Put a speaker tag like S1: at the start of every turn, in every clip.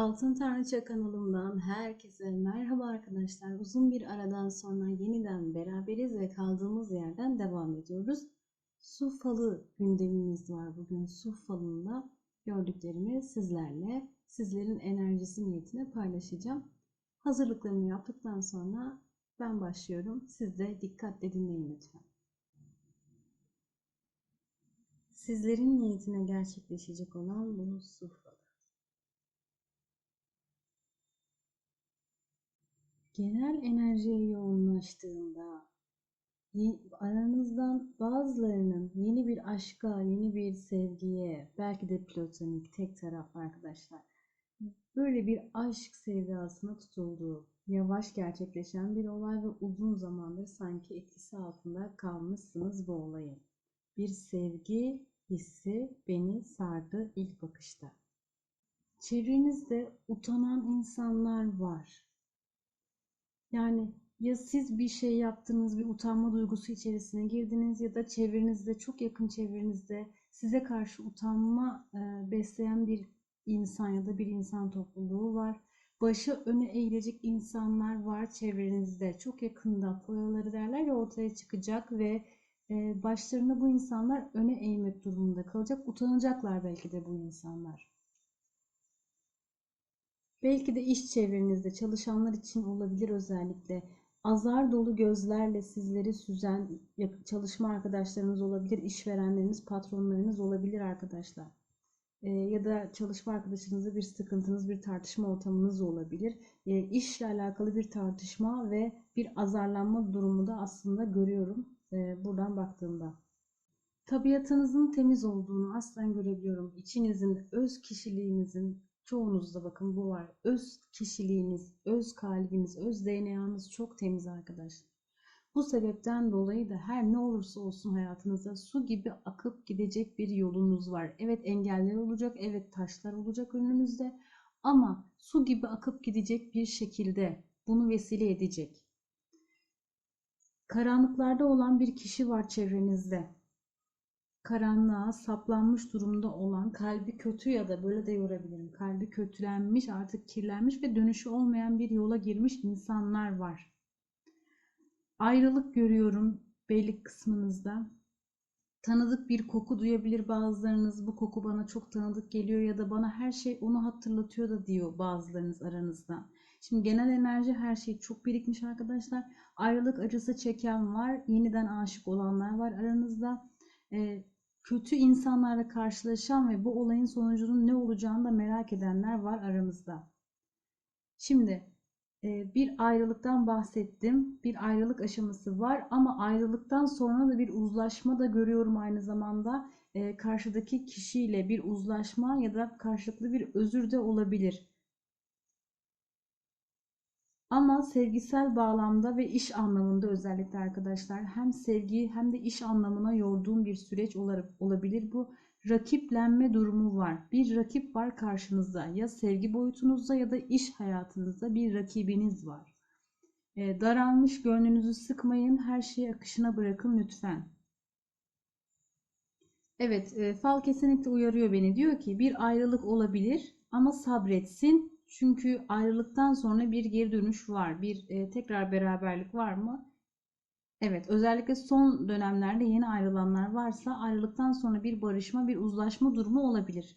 S1: Altın Tanrıça kanalımdan herkese merhaba arkadaşlar. Uzun bir aradan sonra yeniden beraberiz ve kaldığımız yerden devam ediyoruz. Su falı gündemimiz var bugün. Su falında gördüklerimi sizlerle, sizlerin enerjisi niyetine paylaşacağım. Hazırlıklarımı yaptıktan sonra ben başlıyorum. Siz de dikkatle dinleyin lütfen. Sizlerin niyetine gerçekleşecek olan bu su falı. Genel enerjiye yoğunlaştığında aranızdan bazılarının yeni bir aşka, yeni bir sevgiye, belki de platonik, tek taraf arkadaşlar, böyle bir aşk sevdasına tutulduğu, yavaş gerçekleşen bir olay ve uzun zamandır sanki etkisi altında kalmışsınız bu olayın. Bir sevgi hissi beni sardı ilk bakışta. Çevrenizde utanan insanlar var. Yani ya siz bir şey yaptınız, bir utanma duygusu içerisine girdiniz ya da çevrenizde, çok yakın çevrenizde size karşı utanma e, besleyen bir insan ya da bir insan topluluğu var. Başı öne eğilecek insanlar var çevrenizde. Çok yakında foyaları derler ya ortaya çıkacak ve e, başlarında bu insanlar öne eğmek durumunda kalacak. Utanacaklar belki de bu insanlar. Belki de iş çevrenizde çalışanlar için olabilir özellikle. Azar dolu gözlerle sizleri süzen çalışma arkadaşlarınız olabilir, işverenleriniz, patronlarınız olabilir arkadaşlar. Ee, ya da çalışma arkadaşınızla bir sıkıntınız, bir tartışma ortamınız olabilir. Ee, işle alakalı bir tartışma ve bir azarlanma durumu da aslında görüyorum e, buradan baktığımda. Tabiatınızın temiz olduğunu aslen görebiliyorum. İçinizin, öz kişiliğinizin, çoğunuzda bakın bu var. Öz kişiliğiniz, öz kalbiniz, öz DNA'nız çok temiz arkadaşlar. Bu sebepten dolayı da her ne olursa olsun hayatınızda su gibi akıp gidecek bir yolunuz var. Evet engeller olacak, evet taşlar olacak önünüzde ama su gibi akıp gidecek bir şekilde bunu vesile edecek. Karanlıklarda olan bir kişi var çevrenizde karanlığa saplanmış durumda olan, kalbi kötü ya da böyle de yorabilirim. Kalbi kötülenmiş, artık kirlenmiş ve dönüşü olmayan bir yola girmiş insanlar var. Ayrılık görüyorum beylik kısmınızda. Tanıdık bir koku duyabilir bazılarınız. Bu koku bana çok tanıdık geliyor ya da bana her şey onu hatırlatıyor da diyor bazılarınız aranızda. Şimdi genel enerji her şey çok birikmiş arkadaşlar. Ayrılık acısı çeken var. Yeniden aşık olanlar var aranızda. Ee, kötü insanlarla karşılaşan ve bu olayın sonucunun ne olacağını da merak edenler var aramızda. Şimdi e, bir ayrılıktan bahsettim. Bir ayrılık aşaması var ama ayrılıktan sonra da bir uzlaşma da görüyorum aynı zamanda. E, karşıdaki kişiyle bir uzlaşma ya da karşılıklı bir özür de olabilir. Ama sevgisel bağlamda ve iş anlamında özellikle arkadaşlar hem sevgi hem de iş anlamına yorduğum bir süreç olabilir. Bu rakiplenme durumu var. Bir rakip var karşınızda. Ya sevgi boyutunuzda ya da iş hayatınızda bir rakibiniz var. E, daralmış gönlünüzü sıkmayın. Her şeyi akışına bırakın lütfen. Evet, e, fal kesinlikle uyarıyor beni. Diyor ki bir ayrılık olabilir ama sabretsin. Çünkü ayrılıktan sonra bir geri dönüş var. Bir e, tekrar beraberlik var mı? Evet, özellikle son dönemlerde yeni ayrılanlar varsa ayrılıktan sonra bir barışma, bir uzlaşma durumu olabilir.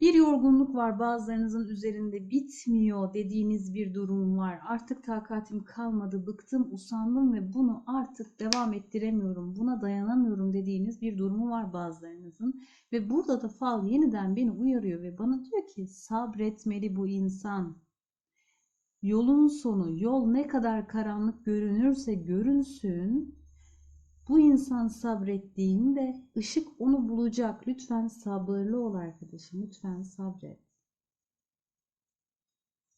S1: Bir yorgunluk var bazılarınızın üzerinde bitmiyor dediğiniz bir durum var. Artık takatim kalmadı, bıktım, usandım ve bunu artık devam ettiremiyorum, buna dayanamıyorum dediğiniz bir durumu var bazılarınızın. Ve burada da fal yeniden beni uyarıyor ve bana diyor ki sabretmeli bu insan. Yolun sonu, yol ne kadar karanlık görünürse görünsün, bu insan sabrettiğinde ışık onu bulacak. Lütfen sabırlı ol arkadaşım. Lütfen sabret.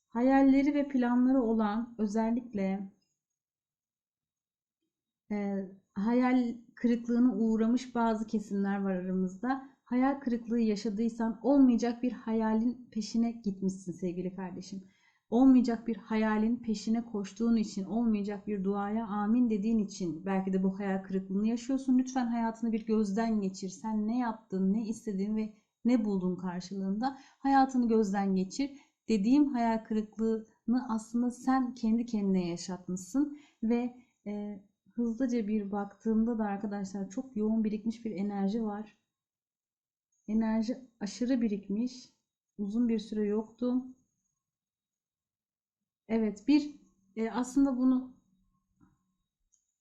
S1: Hayalleri ve planları olan özellikle e, hayal kırıklığına uğramış bazı kesimler var aramızda. Hayal kırıklığı yaşadıysan olmayacak bir hayalin peşine gitmişsin sevgili kardeşim. Olmayacak bir hayalin peşine koştuğun için, olmayacak bir duaya amin dediğin için belki de bu hayal kırıklığını yaşıyorsun. Lütfen hayatını bir gözden geçir. Sen ne yaptın, ne istedin ve ne buldun karşılığında? Hayatını gözden geçir. dediğim hayal kırıklığını aslında sen kendi kendine yaşatmışsın ve e, hızlıca bir baktığımda da arkadaşlar çok yoğun birikmiş bir enerji var. Enerji aşırı birikmiş. Uzun bir süre yoktu. Evet, bir e, aslında bunu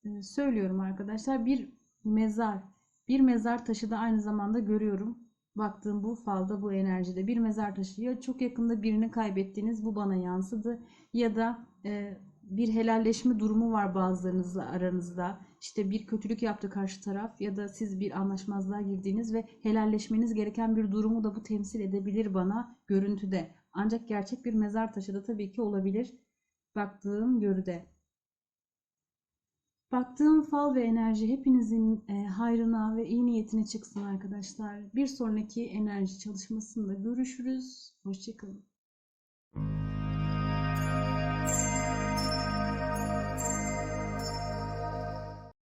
S1: e, söylüyorum arkadaşlar. Bir mezar, bir mezar taşı da aynı zamanda görüyorum. Baktığım bu falda, bu enerjide bir mezar taşı ya çok yakında birini kaybettiniz, bu bana yansıdı ya da e, bir helalleşme durumu var bazılarınızla aranızda. İşte bir kötülük yaptı karşı taraf ya da siz bir anlaşmazlığa girdiniz ve helalleşmeniz gereken bir durumu da bu temsil edebilir bana görüntüde. Ancak gerçek bir mezar taşı da tabii ki olabilir. Baktığım görüde. Baktığım fal ve enerji hepinizin e, hayrına ve iyi niyetine çıksın arkadaşlar. Bir sonraki enerji çalışmasında görüşürüz. Hoşçakalın.